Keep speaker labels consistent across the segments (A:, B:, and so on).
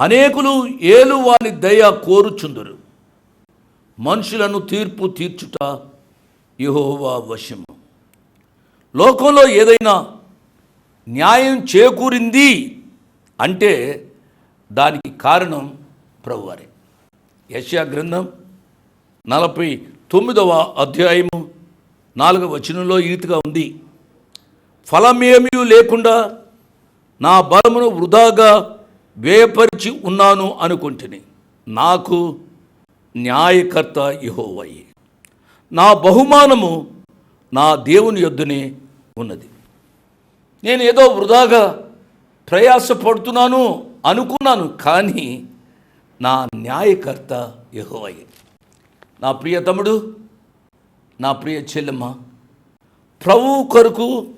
A: అనేకులు ఏలు వాని దయ కోరుచుందురు. మనుషులను తీర్పు తీర్చుట యహోవా వశము. లోకంలో ఏదైనా న్యాయం చేకూరింది అంటే దానికి కారణం ప్రభువారే. యశ్యా గ్రంథం నలభై తొమ్మిదవ అధ్యాయము నాలుగవ వచనంలో ఈతిగా ఉంది. ఫలమేమీ లేకుండా నా బలమును వృధాగా వేపరిచి ఉన్నాను అనుకుంటుని. నాకు న్యాయకర్త యహోవయ్యి నా బహుమానము నా దేవుని యొద్దునే ఉన్నది. నేను ఏదో వృధాగా ప్రయాసపడుతున్నాను అనుకున్నాను కానీ నా న్యాయకర్త యెహోవాయే. నా ప్రియ తమ్ముడు నా ప్రియ చెల్లెమ్మ ప్రభు కొరకు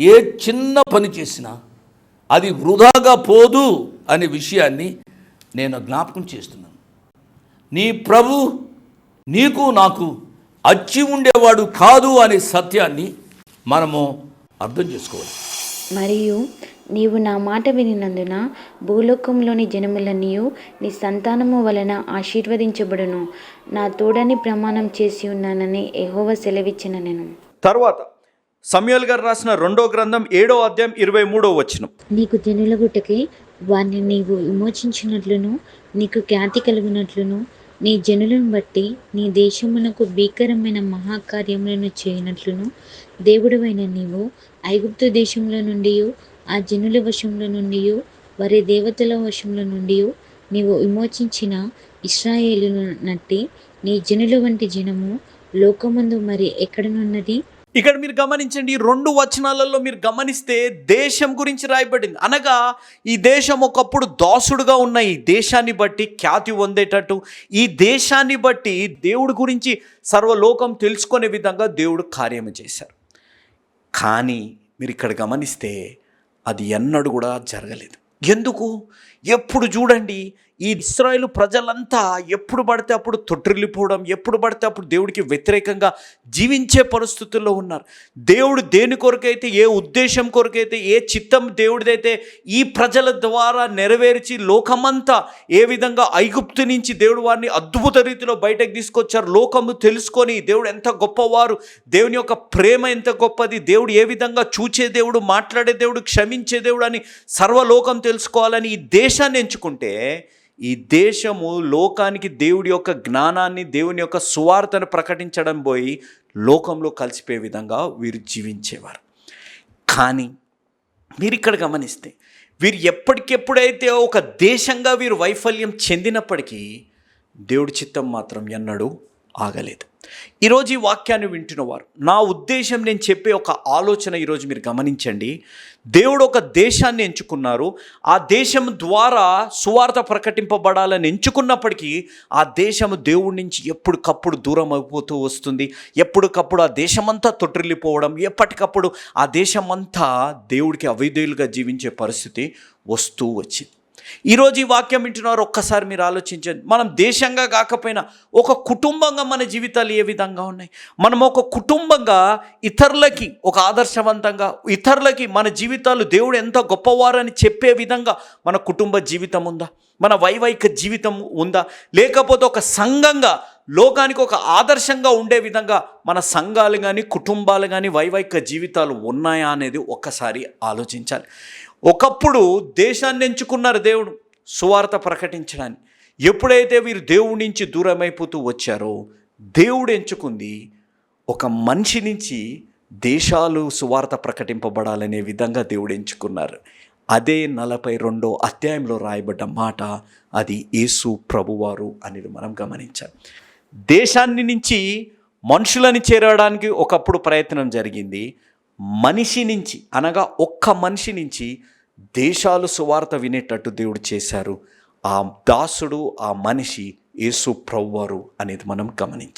A: ఏ చిన్న పని చేసినా అది వృధాగా పోదు అనే విషయాన్ని నేను జ్ఞాపకం చేస్తున్నాను. నీ ప్రభు నీకు నాకు అచ్చి ఉండేవాడు కాదు అనే సత్యాన్ని మనము అర్థం చేసుకోవాలి.
B: మరియు నీవు నా మాట వినినందున భూలోకంలోని జనములనియు నీ సంతానము వలన ఆశీర్వదించబడును. నా తోడని ప్రమాణం చేసి ఉన్నానని ఎహోవ సెలవిచ్చిన నేను.
C: తర్వాత సమయాల్ గారు రాసిన రెండో గ్రంథం ఏడో అధ్యాయం ఇరవై మూడో వచనం.
B: నీకు జనుల గుట్టకి వారిని నీవు విమోచించినట్లును నీకు ఖ్యాతి కలుగునట్లును నీ జనులను బట్టి నీ దేశమునకు భీకరమైన మహాకార్యములను చేయనట్లును దేవుడవైన నీవు ఐగుప్తు దేశంలో నుండి ఆ జనుల వశంలో నుండి వారి దేవతల వశంలో నుండి నీవు విమోచించిన ఇస్రాయేలును నట్టి నీ జనుల వంటి జనము లోకమందు మరి ఎక్కడనున్నది
C: ఇక్కడ మీరు గమనించండి రెండు వచనాలలో మీరు గమనిస్తే దేశం గురించి రాయబడింది. అనగా ఈ దేశం ఒకప్పుడు దాసుడుగా ఉన్న ఈ దేశాన్ని బట్టి ఖ్యాతి పొందేటట్టు ఈ దేశాన్ని బట్టి దేవుడి గురించి సర్వలోకం తెలుసుకునే విధంగా దేవుడు కార్యము చేశారు. కానీ మీరు ఇక్కడ గమనిస్తే అది ఎన్నడూ కూడా జరగలేదు. ఎందుకు? ఎప్పుడు చూడండి ఈ ఇస్రాయేల్ ప్రజలంతా ఎప్పుడు పడితే అప్పుడు తొట్టిల్లిపోవడం ఎప్పుడు పడితే అప్పుడు దేవుడికి వ్యతిరేకంగా జీవించే పరిస్థితుల్లో ఉన్నారు. దేవుడు దేని కొరకైతే ఏ ఉద్దేశం కొరకైతే ఏ చిత్తం దేవుడిదైతే ఈ ప్రజల ద్వారా నెరవేర్చి లోకమంతా ఏ విధంగా ఐగుప్తు నుంచి దేవుడు వారిని అద్భుత రీతిలో బయటకు తీసుకొచ్చారు లోకము తెలుసుకొని దేవుడు ఎంత గొప్పవారు దేవుని యొక్క ప్రేమ ఎంత గొప్పది దేవుడు ఏ విధంగా చూచే దేవుడు మాట్లాడే దేవుడు క్షమించే దేవుడు అని సర్వలోకం తెలుసుకోవాలని ఈ దేశాన్ని ఎంచుకుంటే ఈ దేశము లోకానికి దేవుడి యొక్క జ్ఞానాన్ని దేవుని యొక్క సువార్తను ప్రకటించడం పోయి లోకంలో కలిసిపోయే విధంగా వీరు జీవించేవారు. కానీ మీరు ఇక్కడ గమనిస్తే వీరు ఎప్పటికెప్పుడైతే ఒక దేశంగా వీరు వైఫల్యం చెందినప్పటికీ దేవుడి చిత్తం మాత్రం ఎన్నడూ ఆగలేదు. ఈరోజు ఈ వాక్యాన్ని వింటున్నవారు నా ఉద్దేశం నేను చెప్పే ఒక ఆలోచన ఈరోజు మీరు గమనించండి. దేవుడు ఒక దేశాన్ని ఎంచుకున్నారు. ఆ దేశం ద్వారా సువార్త ప్రకటింపబడాలని ఎంచుకున్నప్పటికీ ఆ దేశము దేవుడి నుంచి ఎప్పటికప్పుడు దూరం అయిపోతూ వస్తుంది. ఎప్పటికప్పుడు ఆ దేశమంతా తొట్టిల్లిపోవడం ఎప్పటికప్పుడు ఆ దేశమంతా దేవుడికి అవిధేయులుగా జీవించే పరిస్థితి వస్తూ వచ్చింది. ఈరోజు ఈ వాక్యం వింటున్నారు ఒక్కసారి మీరు ఆలోచించండి. మనం దేశంగా కాకపోయినా ఒక కుటుంబంగా మన జీవితాలు ఏ విధంగా ఉన్నాయి? మనం ఒక కుటుంబంగా ఇతరులకి ఒక ఆదర్శవంతంగా ఇతరులకి మన జీవితాలు దేవుడు ఎంత గొప్పవారని చెప్పే విధంగా మన కుటుంబ జీవితం ఉందా? మన వైవాహిక జీవితం ఉందా? లేకపోతే ఒక సంఘంగా లోకానికి ఒక ఆదర్శంగా ఉండే విధంగా మన సంఘాలు కానీ కుటుంబాలు కానీ వైవాహిక జీవితాలు ఉన్నాయా అనేది ఒక్కసారి ఆలోచించాలి. ఒకప్పుడు దేశాన్ని ఎంచుకున్నారు దేవుడు సువార్త ప్రకటించడానికి. ఎప్పుడైతే వీరు దేవుడి నుంచి దూరమైపోతూ వచ్చారో దేవుడు ఎంచుకుంది ఒక మనిషి నుంచి దేశాలు సువార్త ప్రకటింపబడాలనే విధంగా దేవుడు ఎంచుకున్నారు. అదే నలభై రెండో అధ్యాయంలో రాయబడ్డ మాట అది యేసు ప్రభువారు అనేది మనం గమనించాం. దేశాన్ని నుంచి మనుషులని చేరడానికి ఒకప్పుడు ప్రయత్నం జరిగింది. మనిషి నుంచి అనగా ఒక్క మనిషి నుంచి దేశాలు సువార్త వినేటట్టు దేవుడు చేశారు. ఆ దాసుడు ఆ మనిషి యేసు ప్రభువారు అనేది మనం గమనించాలి.